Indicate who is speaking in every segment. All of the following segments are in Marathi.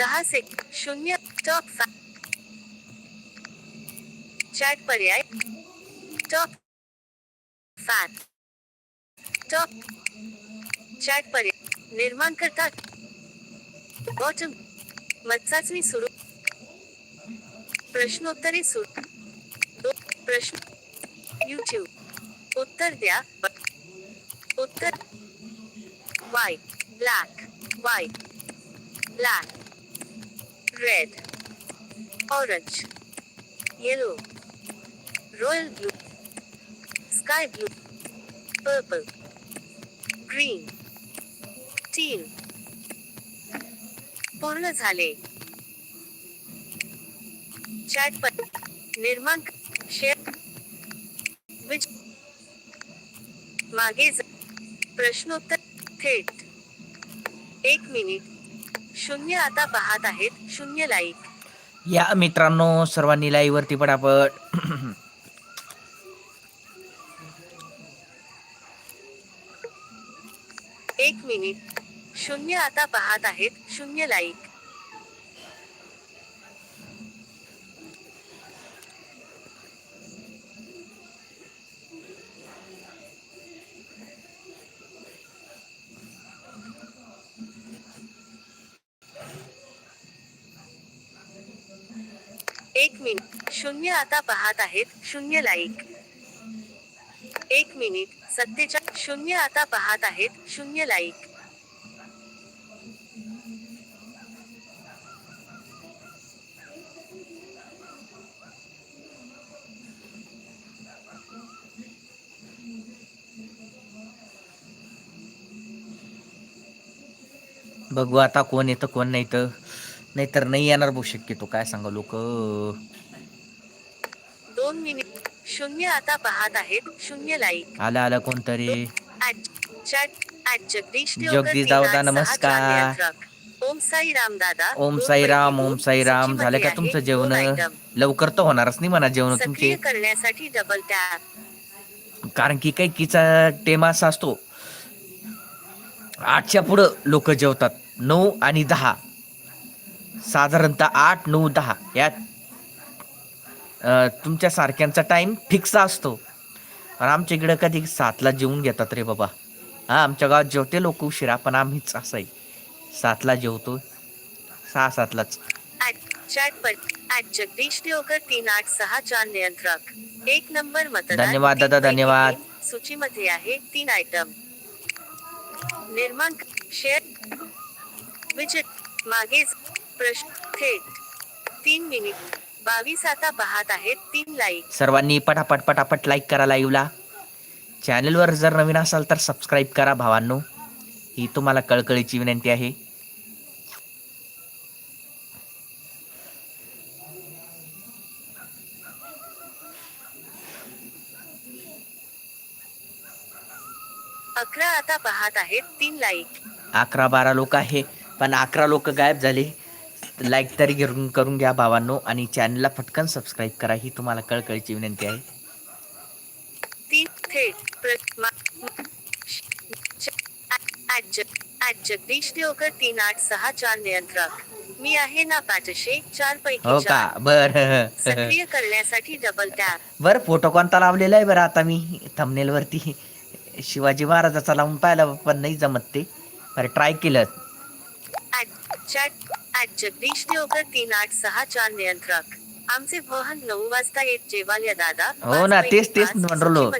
Speaker 1: दहा सेक शून्य टॉप फॅ चॅट पर्याय. टॉप फॅन टॉप चॅट पर्याय. निर्माण करतात बॉटम मतचाचणी सुरू. प्रश्नोत्तरे सुरू. दो प्रश्न. यूट्यूब उत्तर द्या. उत्तर. Y black Y black red orange yellow royal blue sky blue purple green teal. पूर्ण झाले. चॅट निर्माण शेअर विच मागे प्रश्नोत्तर थेट. एक मिनिट शून्य आता पाहत आहेत शून्य लाईक
Speaker 2: या मित्रांनो सर्वांनी लाईव्ह वरती पटापट.
Speaker 1: एक मिनिट शून्य आता पाहत आहेत शून्य लाईक एक मिनिट. शून्य आता पाहत आहेत शून्य लाईक एक मिनिट. सत्तेच्या शून्य आता पाहत आहेत शून्य लाईक
Speaker 2: बघू आता कोण येतं कोण नाही तर नाहीतर नाही येणार भाऊ शक्यतो. काय सांगा लोक?
Speaker 1: दोन मिनिट. शून्य आता पाहत आहेत. शून्य लाईक
Speaker 2: आलं आलं कोणतरी?
Speaker 1: जगदीश
Speaker 2: जगदीश दादा, नमस्कार.
Speaker 1: ओम साई राम दादा
Speaker 2: ओम साईराम ओम साईराम
Speaker 1: सूचीमध्ये
Speaker 2: झालं का तुमचं जेवण. लवकर तर होणारच नाही म्हणा जेवण तुमचे.
Speaker 1: करण्यासाठी डबल टॅप
Speaker 2: कारण की काही किचा टेम असा असतो. आठच्या पुढं लोक जेवतात. नऊ आणि दहा. साधारणतः आठ नऊ दहा. यात तुमच्या सारख्यांचा टाइम फिक्स असतो. आणि आमच्या इकडं कधी सातला जेवून घेतात रे बाबा. हा आमच्या गावात जेवते लोक उशिरा पण आम्हीच असं आहे. सातला जेवतो सहा सातलाच.
Speaker 1: जगदीश देवकर तीन आठ सहा चार नियंत्रक. एक नंबर मतदार
Speaker 2: धन्यवाद दादा, धन्यवाद.
Speaker 1: सूचीमध्ये आहे तीन आयटम निर्माण शेअर विजिट मागे प्रश्न थेट. तीन मिनिट. बावीस आता पाहत आहेत तीन लाईक
Speaker 2: सर्वांनी पटापट पटापट लाईक करा लाईव्हला चॅनलवर जर नवीन असाल तर सबस्क्राईब करा भावांनो. ही तुम्हाला कळकळीची विनंती आहे.
Speaker 1: अकरा आता पाहत आहेत तीन लाईक
Speaker 2: अकरा बारा लोक आहे पण अकरा लोक गायब झाले. लाईक तरी करून करून घ्या भावांनो आणि चॅनलला फटकन सबस्क्राईब करा. ही तुम्हाला कळकळीची विनंती आहे.
Speaker 1: जगदीश देवकर तीन आठ सहा चार नियंत्रक. मी आहे ना पाचशे चार
Speaker 2: हो
Speaker 1: पैकी
Speaker 2: का?
Speaker 1: चार.
Speaker 2: बर.
Speaker 1: सक्रिय करण्यासाठी डबल टॅप
Speaker 2: बर फोटो कोणता लावलेला आहे बरं आता मी? थंबनेल वरती. शिवाजी महाराजाचा लावून पाहिला पण नाही जमत ते. बरं ट्राय केलं.
Speaker 1: At chat at Jagdish Deokar तीन आठ सहा चार नियंत्रक आमचे वाहन नऊ वाजता येत जेवाल्या दादा
Speaker 2: हो ना तेच तेच म्हणलो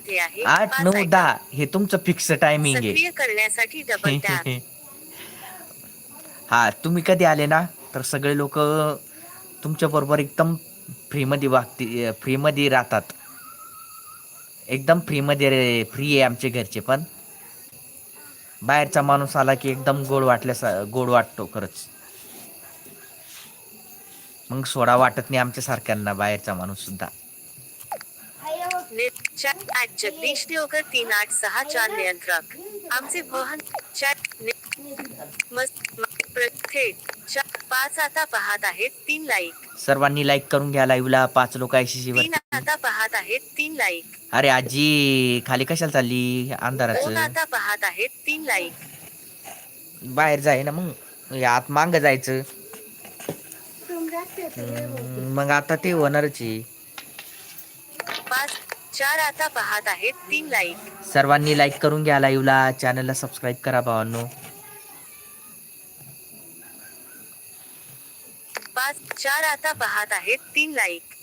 Speaker 2: आठ नऊ. दहा हे तुमचं फिक्स टायमिंग आहे
Speaker 1: करण्यासाठी डबल
Speaker 2: हा तुम्ही कधी आले ना तर सगळे लोक तुमच्या बरोबर एकदम फ्रीमध्ये वागते फ्रीमध्ये राहतात एकदम फ्रीमध्ये फ्री आहे आमचे घरचे पण बाहेरचा माणूस आला की एकदम गोड वाटल्या गोड वाटतो खरंच मग सोडा वाटत नाही आमच्या सारख्यांना बाहेरचा माणूस सुद्धा.
Speaker 1: नि- चॅट ऍट जगदीश देवकर तीन आठ सहा चार नियंत्रक. आमचे वाहन चॅट थेट पाच आता पाहत आहेत तीन लाईक.
Speaker 2: सर्वांनी लाईक करून घ्या लाईव्हला पाच लोक
Speaker 1: तीन
Speaker 2: वर
Speaker 1: आता पाहत आहेत तीन लाईक.
Speaker 2: अरे आजी खाली कशाला चालली?
Speaker 1: दोन
Speaker 2: अंधाराचं
Speaker 1: आता पाहत आहेत तीन लाईक.
Speaker 2: बाहेर जाय ना मग. हे आत मांग जायचं. हम्म, मग आता ते होणारच आहे.
Speaker 1: पाच चार आता पाहत आहेत तीन लाईक
Speaker 2: सर्वांनी लाईक करून घ्या लाईव्हला चॅनलला सबस्क्राईब करा भावांनो.
Speaker 1: पाच चार आता पाहत आहेत तीन लाईक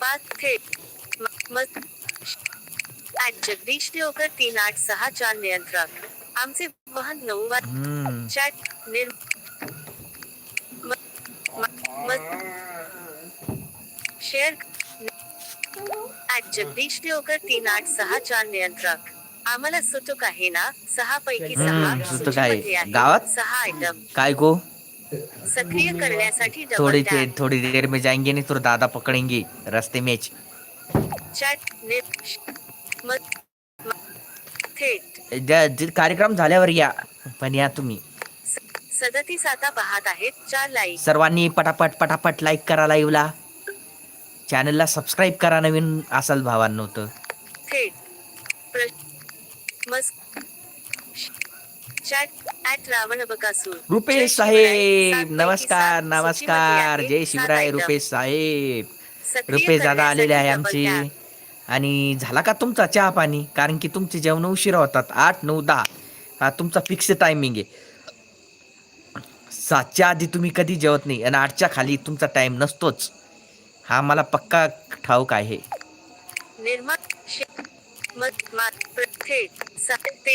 Speaker 1: पाच थेट म- म- ऍट जगदीश देवकर तीन आठ सहा चार नियंत्रक. आमचे वाहन नऊ चॅट निर शेअर ऍट जगदीश देवकर तीन आठ सहा चार नियंत्रक आम्हाला सुतुक आहे ना सहा पैकी सहा
Speaker 2: सुतुक आहे.
Speaker 1: सूचीमध्ये आहे.
Speaker 2: गावात?
Speaker 1: सहा आयटम
Speaker 2: काय गो
Speaker 1: सक्रिय करण्यासाठी
Speaker 2: थोड़ी. देर थोड़ी देर में जाएंगे नहीं तो दादा पकड़ेंगे रास्ते में.
Speaker 1: चॅट नेट मत थेट
Speaker 2: कार्यक्रम झाल्यावर या पण या तुम्ही.
Speaker 1: सदतीस आता पाहत आहेत चार लाईक
Speaker 2: सर्वांनी पटापट पटापट लाईक करा लाईव्हला चॅनलला सबस्क्राईब करा नवीन असाल भावांनो तर.
Speaker 1: जय
Speaker 2: रुपेश. साहेब नमस्कार नमस्कार. जय. शिवराय रुपेश साहेब. रुपेश दादा आलेले आहे आमचे. आणि झाला का तुमचा चहा पाणी? कारण की तुमचे जेवण उशिरा होतात आठ नऊ दहा. हा तुमचा फिक्स टायमिंग आहे. सातच्या आधी तुम्ही कधी जेवत नाही आणि आठच्या खाली तुमचा टाइम नसतोच. हा मला पक्का ठाऊक आहे.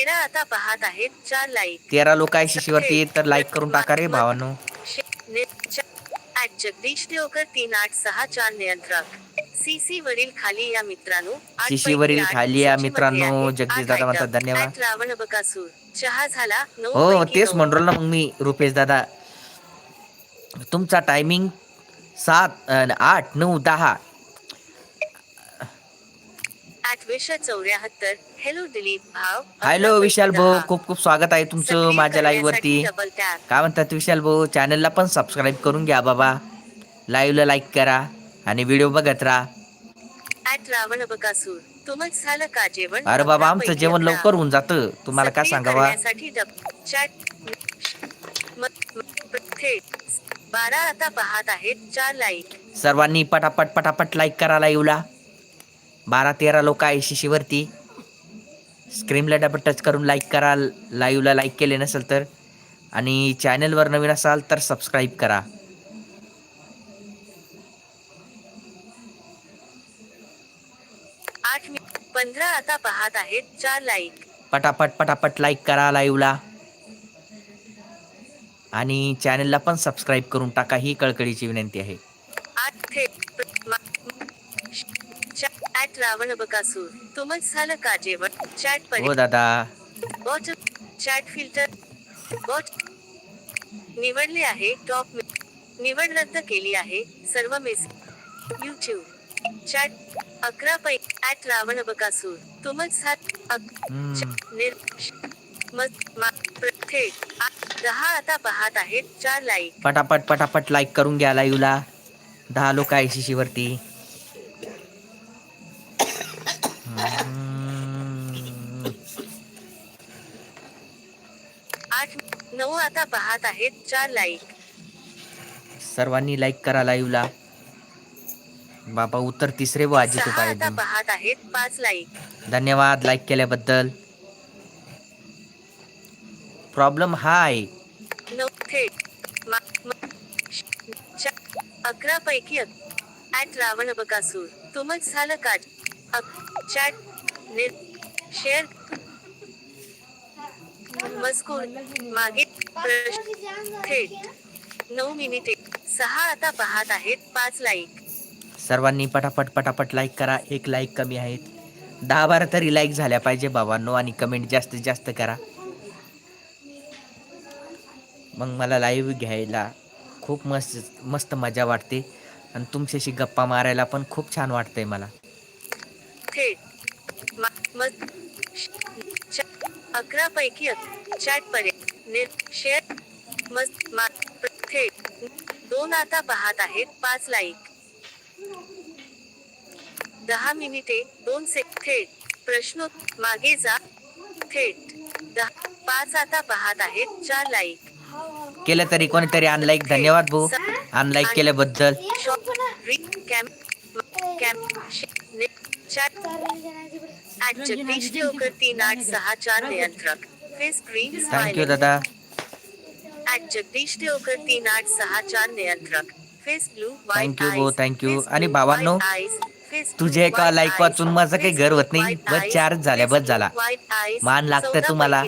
Speaker 1: आता पाहत आहेत चार लाईक
Speaker 2: तेरा लोक आहे शिशीवरती तर लाईक करून टाका रे भावानो.
Speaker 1: जगदीश देवकर तीन आठ सहा चार नियंत्रक. सीसी वरील खाली या मित्रांनो पैकी
Speaker 2: वरील खाली या मित्रांनो. जगदीश दादा. म्हणतात धन्यवाद.
Speaker 1: रावण बकासूर चहा झाला
Speaker 2: हो तेच. म्हणलो ना मग मी रुपेश दादा तुमचा टायमिंग सात आठ नऊ दहा
Speaker 1: चौऱ्याहत्तर हॅलो दिलीप भाव
Speaker 2: हॅलो विशाल भाऊ. खूप खूप स्वागत आहे तुमचं माझ्या लाईव्ह वरती. काय म्हणतात विशाल भाऊ चॅनलला पण सबस्क्राईब करून घ्या बाबा लाईव्हला लाईक करा आणि व्हिडिओ बघत राहा. अरे बाबा आमचं जेवण. लवकर होऊन जातं. तुम्हाला काय सांगावा?
Speaker 1: बारा आता पाहत आहेत. चार लाईक
Speaker 2: सर्वांनी पटापट पटापट लाईक करा लाईव्हला. बारा तेरा लोक आहे शिशीवरती स्क्रीनला डबल टच करून लाईक करा. लाईव्हला लाईक केले नसेल तर. आणि चॅनलवर नवीन असाल तर सबस्क्राईब करा
Speaker 1: आठ मि- पंधरा आता पाहत आहेत चार लाईक
Speaker 2: पटापट पटापट लाईक करा लाईव्हला आणि चॅनलला पण सबस्क्राईब करून टाका ही कळकळीची विनंती आहे.
Speaker 1: झालं का जेवण? चॅट
Speaker 2: हो दादा.
Speaker 1: बॉट चॅट फिल्टर बॉट निवडले आहे टॉप निवड रद्द केली आहे सर्व मेसेज युट्यूब चॅट अकरा पै ऍट रावण बकासूर. तुमच हात निर- दहा आता पाहत आहेत चार लाईक
Speaker 2: पटापट पटापट लाईक करून घ्या लाईव्हला दहा लोक शिशीवरती. हम्म.
Speaker 1: आठ नऊ आता पाहत आहेत चार लाईक
Speaker 2: सर्वांनी लाईक करा लाईव्हला बाबा उत्तर तिसरे व आजी
Speaker 1: सहा आता पाहत आहेत पाच लाईक
Speaker 2: धन्यवाद लाईक केल्याबद्दल. प्रॉब्लेम हा आहे.
Speaker 1: नऊ थेट मा- म- च- अकरा पैकी ऍट रावण बकासूर. तुमच झालं का? अक- चॅट निर शेअर मजकूर मागे प्रश्न थेट नऊ मिनिटे. सहा आता पाहत आहेत पाच लाईक
Speaker 2: सर्वांनी पटापट पटापट लाईक करा. एक लाईक कमी आहेत. दहा बारा तरी लाईक झाल्या पाहिजे बाबांनो आणि कमेंट जास्तीत जास्त करा. मग मला लाईव्ह घ्यायला खूप मस्त मस्त मजा वाटते. आणि तुमच्याशी गप्पा मारायला पण खूप छान वाटतंय मला.
Speaker 1: अकरा पैकी चॅट पर्यंत शेअर मस्त दोन आता पाहत आहेत. पाच लाईक दहा मिनिटे दोन से थेट. प्रश्न मागे जा थेट. दहा पाच आता पाहत आहेत चार लाईक
Speaker 2: केलं तरी कोणीतरी अनलाईक धन्यवाद भाऊ. अनलाईक केल्याबद्दल.
Speaker 1: Cam cam chat at Jagdish Deokar तीन आठ सहा चार नियंत्रक. फेस ग्रीन
Speaker 2: थँक्यू दादा.
Speaker 1: ऍट जगदीश देवकर तीन आठ सहा चार नियंत्रक. फेस ब्लू
Speaker 2: Thank you भाऊ, thank you. आणि भावांनो, तुझ्या एका like वाचून माझं काही घर होत नाही. बस चारच झाल्या, बस झाला. मान लागतं तुम्हाला.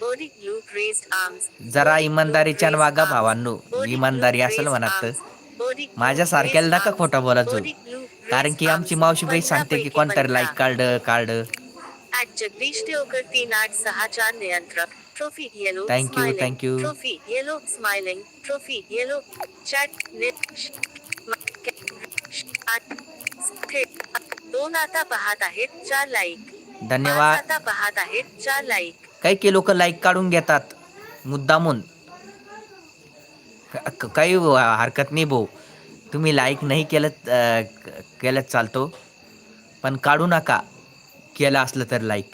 Speaker 1: ब्लू रेस्ड आर्म्स
Speaker 2: जरा इमानदारीच्या वागा भावांनो. इमानदारी असेल म्हणत माझ्यासारख्याला नका खोटं बोलायचो कारण की आमची मावशीबाई सांगते की कोणतरी लाईक काढ
Speaker 1: ऍट जगदीश देवकर तीन आठ सहा चार नियंत्रक trophy yellow
Speaker 2: Thank you, thank you.
Speaker 1: Trophy yellow smiling trophy yellow chat दोन आता पाहत आहेत चार लाईक
Speaker 2: धन्यवाद.
Speaker 1: आता पाहत आहेत चार लाईक
Speaker 2: काही काही लोक लाईक काढून घेतात मुद्दामून. क- काही हरकत नाही भाऊ. तुम्ही लाईक नाही केलं अं, केलं चालतो. पण काढू नका केलं असलं तर लाईक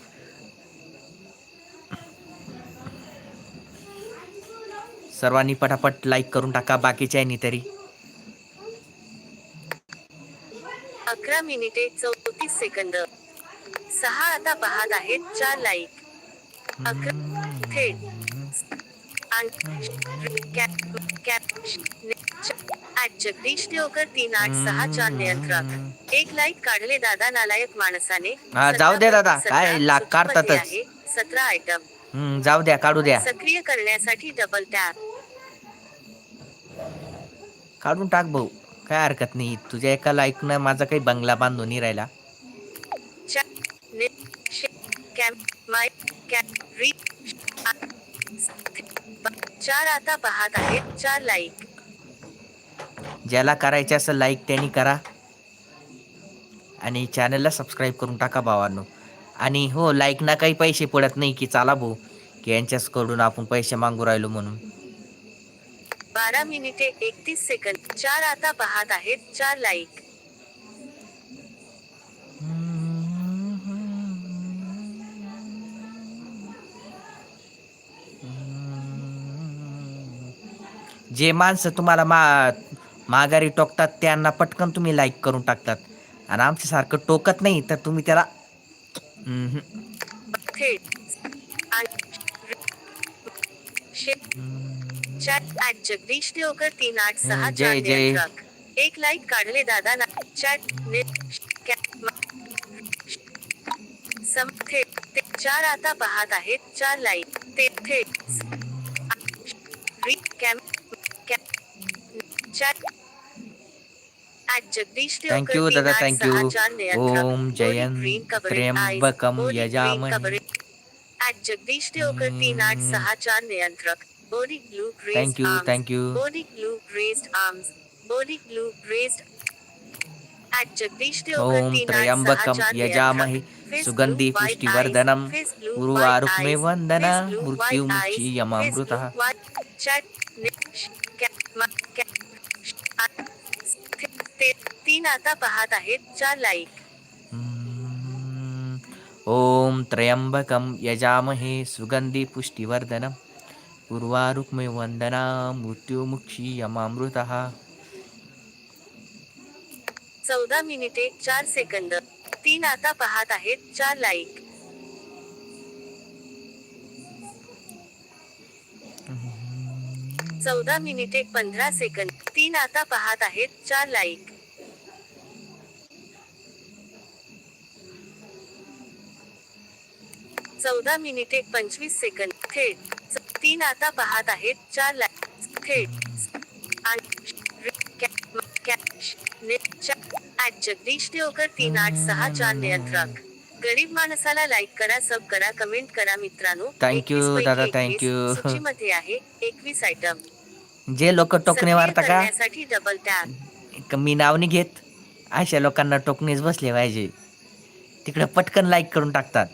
Speaker 2: सर्वांनी पटापट लाईक करून टाका बाकीच्यानी तरी.
Speaker 1: अकरा मिनिटे चौतीस सेकंद. सहा आता पाहत आहेत चार लाईक अकरा जगदीश देवकर तीन आठ सहा चार नियंत्रक एक लाईक काढले दादा नालायक माणसाने.
Speaker 2: हा, जाऊ दे दादा. काय काढतातच.
Speaker 1: सतरा आयटम
Speaker 2: जाऊ द्या काढू द्या.
Speaker 1: सक्रिय करण्यासाठी डबल टॅप
Speaker 2: काढून टाक भाऊ. काय हरकत नाही. तुझ्या एका लाईकनं माझा काही बंगला बांधून नाही राहिला.
Speaker 1: चार आता पाहत आहेत चार लाईक
Speaker 2: ज्याला करायचे असेल लाईक त्यांनी करा. आणि चॅनलला सबस्क्राईब करून टाका भावांनो. आणि हो लाईक ना काही पैसे पडत नाही की चाला भाऊ. की यांच्याकडून आपण पैसे मागू राहिलो म्हणून.
Speaker 1: बारा मिनिटे एकतीस सेकंद. चार आता पाहत आहेत चार लाईक
Speaker 2: जे माणसं तुम्हाला मा माघारी टोकतात त्यांना पटकन तुम्ही लाईक करून टाकतात. आणि आमच्यासारखं टोकत नाही तर तुम्ही त्याला
Speaker 1: चॅट ऍट जगदीश देवकर तीन आठ सहा
Speaker 2: हम्म,
Speaker 1: चार
Speaker 2: जय, जय.
Speaker 1: नियंत्रक एक लाईक काढले दादा ना चॅट सम थेट ते चार आता पाहत आहेत चार लाईक ते थेट re cam chat at Jagdish
Speaker 2: Thank
Speaker 1: Deokar
Speaker 2: you,
Speaker 1: तीन
Speaker 2: दादा,
Speaker 1: आठ
Speaker 2: thank
Speaker 1: सहा
Speaker 2: you.
Speaker 1: चार नियंत्रक.
Speaker 2: ओम
Speaker 1: Body
Speaker 2: जयंत
Speaker 1: green coverage
Speaker 2: त्र्यंबकम
Speaker 1: eyes. Body green
Speaker 2: यजामहे.
Speaker 1: coverage. ऍट जगदीश देवकर तीन आठ सहा चार नियंत्रक body blue
Speaker 2: Thank you, thank you.
Speaker 1: Blue raised arms body blue raised at Jagdish Deokar
Speaker 2: ओम त्र्यंबकम यजामहे सुगंधी पुष्टिवर्धनम
Speaker 1: white eyes.
Speaker 2: वंदना
Speaker 1: white eyes.
Speaker 2: यमामृतः
Speaker 1: तीन आता पाहत आहेत चार लाईक.
Speaker 2: ओम त्र्यंबकम यजामहे सुगंधी पुष्टिवर्धनम पूर्वारुक्मय वंदना मृत्युमुक्षी यमामृत।
Speaker 1: चौदा मिनिटे चार सेकंद. तीन आता पाहत आहेत चार लाईक चौदा मिनिटे पंधरा सेकंद. तीन आता पाहत आहेत चार लाईक चौदा मिनिटे पंचवीस सेकंद. थेट. तीन आता पाहत आहेत चार जगदीश देवकर तीन आठ सहा चार नियंत्रक. गरीब माणसाला लाईक करा सब करा कमेंट करा मित्रांनो.
Speaker 2: Thank you,
Speaker 1: 21 पैकी
Speaker 2: दादा,
Speaker 1: 21
Speaker 2: thank you.
Speaker 1: सूचीमध्ये आहे एकवीस आयटम
Speaker 2: जे लोक टोकणे मारता का?
Speaker 1: करण्यासाठी डबल टॅप
Speaker 2: मी नाव नाही घेत. अशा लोकांना टोकणीच बसले पाहिजे. तिकडे पटकन लाईक करून टाकतात.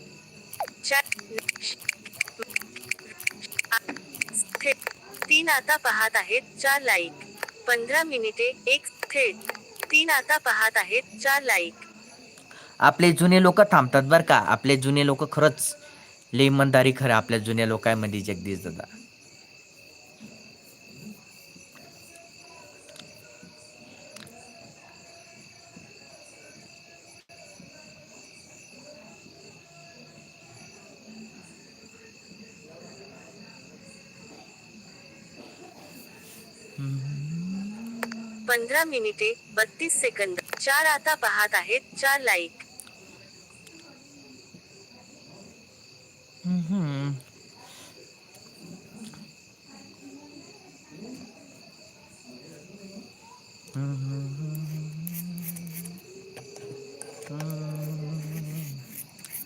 Speaker 1: तीन आता पाहत आहेत चार लाईक पंधरा मिनिटे एक थेट. तीन आता पाहत आहेत चार लाईक
Speaker 2: आपले जुने लोक थांबतात बरं का. आपले जुने लोक खरंच लई इमानदारी खरं आपल्या जुन्या लोकांमध्ये जगदीश दादा.
Speaker 1: पंधरा मिनिटे बत्तीस सेकंद. चार आता पाहत आहेत चार लाईक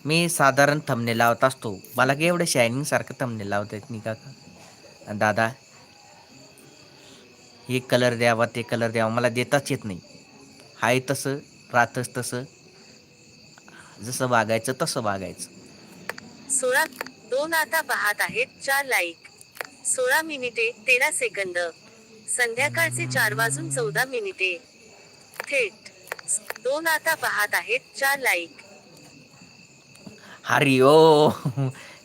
Speaker 2: मी साधारण थंबने लावत असतो. मला काही एवढं शायनिंग सारखं थंबने लावता येत नाही काका दादा हे कलर द्यावा ते कलर द्यावा मला देताच येत नाही. हाय तसं राहतच तसं जसं वागायचं तसं वागायचं.
Speaker 1: सोळा दोन आता पाहत आहेत चार लाईक सोळा मिनिटे तेरा सेकंद संध्याकाळचे चार वाजून चौदा मिनिटे. थेट दोन आता पाहत आहेत चार लाईक
Speaker 2: हरि ओ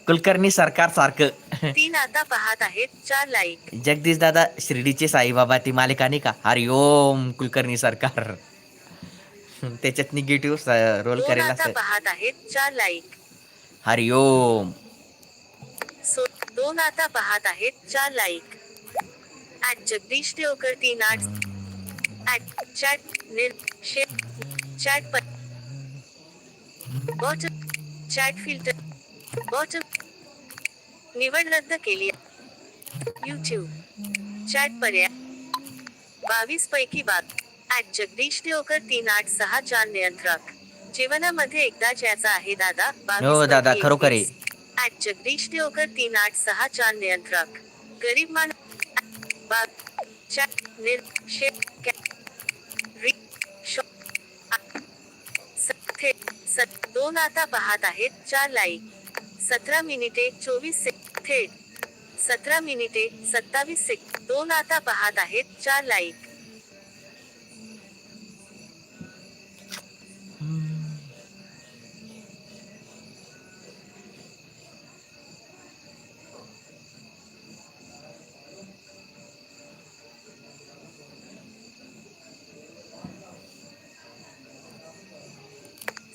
Speaker 2: कुलकर्णी सरकार सारखं.
Speaker 1: तीन आता पाहत आहेत चार लाईक
Speaker 2: जगदीश दादा शिर्डीचे साईबाबा ती मालिका नाही का? हरि ओम कुलकर्णी सरकार. त्याच्यात निगेटिव्ह रोल
Speaker 1: दोन
Speaker 2: करेल
Speaker 1: आता
Speaker 2: असं.
Speaker 1: पाहत आहेत चार लाईक
Speaker 2: हरि ओम.
Speaker 1: सो दोन आता पाहत आहेत चार लाईक ऍट जगदीश देवकर तीन आठ ऍट चॅट निर शे chat bottom chat filter bottom निवड रद्द केली. युट्यूब चॅट पर्याय. बावीस पैकी बात. ऍट जगदीश देवकर तीन आठ सहा चार नियंत्रक. जीवनामध्ये एकदाच याचा आहे दादा
Speaker 2: हो दादा, खरोखर.
Speaker 1: ऍट जगदीश देवकर तीन आठ सहा चार नियंत्रक. गरीब मान बाग चॅट निर दोन आता पाहत आहेत चार लाईक सतरा मिनिटे चोवीस सेक थेट. सतरा मिनिटे सत्तावीस सेक दोन आता पाहत आहेत चार लाईक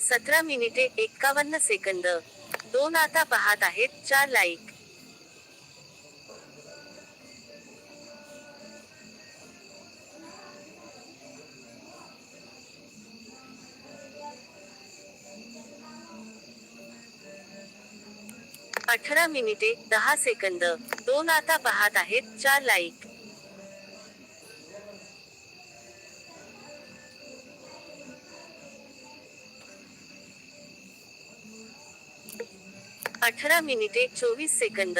Speaker 1: सतरा मिनिटे एक्कावन्न सेकंद. दोन आता पाहत आहेत चार लाईक अठरा मिनिटे दहा सेकंद. दोन आता पाहत आहेत चार लाईक अठरा मिनिटे चोवीस सेकंद.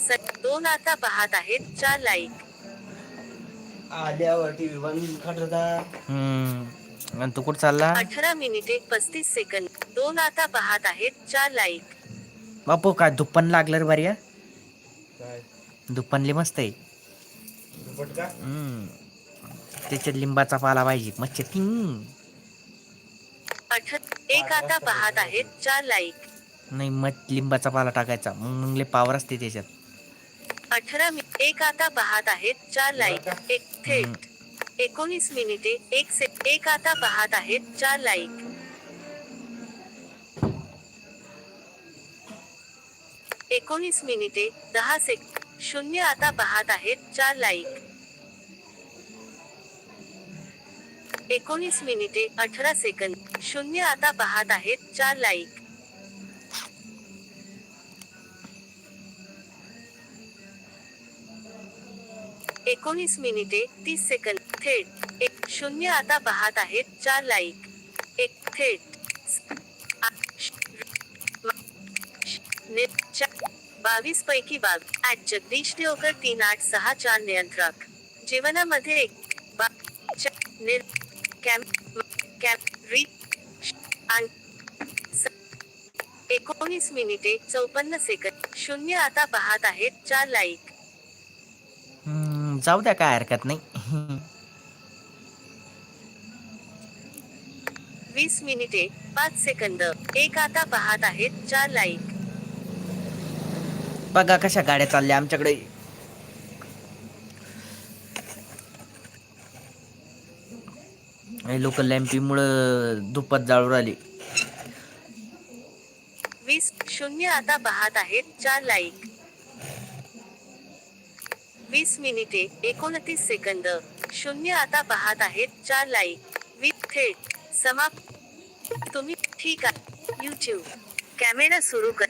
Speaker 1: स- दोन आता पाहत आहेत चार लाईक
Speaker 3: आल्यावर टीव्ही बंद करता
Speaker 2: हम्म. आणि तू कुठं चालला?
Speaker 1: अठरा मिनिटे पस्तीस सेकंद. दोन आता पाहत आहेत चार लाईक
Speaker 2: बापू काय दुप्पन लागलं रे बऱ्या
Speaker 3: काय?
Speaker 2: दुप्पनले मस्त आहे.
Speaker 3: का?
Speaker 2: हम्म. त्याच्यात लिंबाचा पाला पाहिजे मच्छर किंग
Speaker 1: अठ एक आता पाहत आहेत चार लाईक
Speaker 2: नाही मग लिंबाचा पाला टाकायचा. मग लय पावर असते त्याच्यात.
Speaker 1: अठरा एक आता पाहत आहेत चार लाईक एक थेट. एकोणीस मिनिटे एक से एक आता पाहत आहेत चार लाईक एकोणीस मिनिटे दहा सेक शून्य आता पाहत आहेत चार लाईक एकोणीस मिनिटे अठरा सेकंद शून्य आता पाहत आहेत चार लाईक एकोणीस मिनिटे तीस सेकंद. थेट. एक शून्य आता पाहत आहेत. चार लाईक एक थेट. श- बावीस पैकी बाग. ऍट जगदीश देवकर तीन आठ सहा चार नियंत्रक. जीवनामध्ये एक. बा चा- निर री स- एकोणीस मिनिटे चौपन्न सेकंद. शून्य आता पाहत आहेत. चार लाईक
Speaker 2: जाऊ द्या काय हरकत नाही.
Speaker 1: वीस मिनिटे पाच सेकंद. एक आता पाहत आहेत चार लाईक
Speaker 2: बघा कशा गाड्या चालल्या आमच्याकडे. लोक लॅम्पीमुळं दुप्पत जाळून राहिली.
Speaker 1: वीस शून्य आता पाहत आहेत चार लाईक वीस मिनिटे एकोणतीस सेकंद. शून्य आता पाहत आहेत चार लाईक विथ थेट समाप्त. तुम्ही ठीक आहे. युट्यूब कॅमेरा सुरू कर.